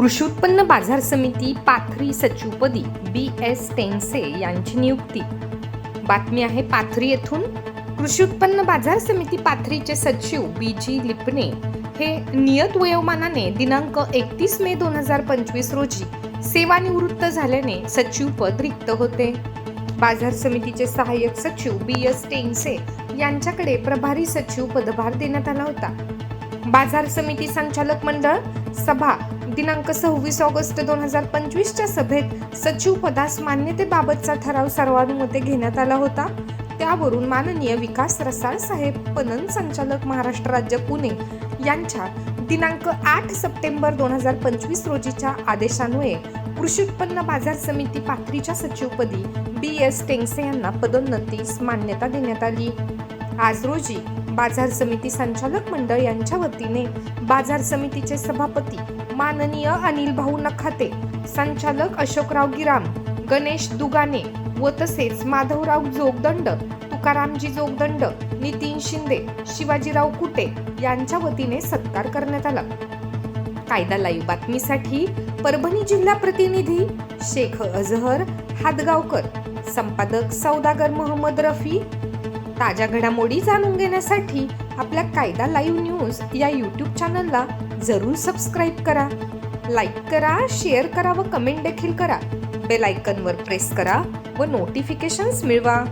कृषी उत्पन्न बाजार समिती पाथरी सचिवपदी बी एस टेन्से यांची नियुक्ती. बातमी आहे पाथरी येथून. कृषी उत्पन्न बाजार समिती पाथरीचे सचिव बी जी लिपणे हे नियत वयोमानाने दिनांक एकतीस मे दोन हजार पंचवीस रोजी सेवानिवृत्त झाल्याने सचिवपद रिक्त होते. बाजार समितीचे सहाय्यक सचिव बी एस टेन्से यांच्याकडे प्रभारी सचिव पदभार देण्यात आला होता. बाजार समिती संचालक मंडळ सभा दिनांक सव्वीस ऑगस्ट दोन हजार पंचवीसच्या सभेत सचिव पदास मान्यतेबाबतचा ठराव सर्वानुमते घेण्यात आला होता. त्यावरून माननीय विकास रसाळ साहेब पणन संचालक महाराष्ट्र राज्य पुणे यांच्या दिनांक आठ सप्टेंबर दोन हजार पंचवीस रोजीच्या आदेशान्वये कृषी उत्पन्न बाजार समिती पाथरीच्या सचिवपदी बी एस टेंगसे यांना पदोन्नतीस मान्यता देण्यात आली. आज रोजी बाजार समिती संचालक मंडळ यांच्या वतीने बाजार समितीचे सभापती माननीय अनिल भाऊ नखाते संचालक अशोकराव गिराम गणेश दुगाने व तसेच माधवराव जोगदंड तुकारामजी जोगदंड नितीन शिंदे शिवाजीराव कुटे यांच्या वतीने सत्कार करण्यात आला. कायदा लाईव्ह बातमीसाठी परभणी जिल्हा प्रतिनिधी शेख अजहर हादगावकर संपादक सौदागर मोहम्मद रफी ताज्या घडामोडी जाणून घेण्यासाठी आपल्या कायदा लाईव्ह न्यूज या यूट्यूब चॅनलला जरूर सबस्क्राईब करा. लाईक करा शेअर करा व कमेंट देखील करा. बेल आयकनवर प्रेस करा व नोटिफिकेशन्स मिळवा.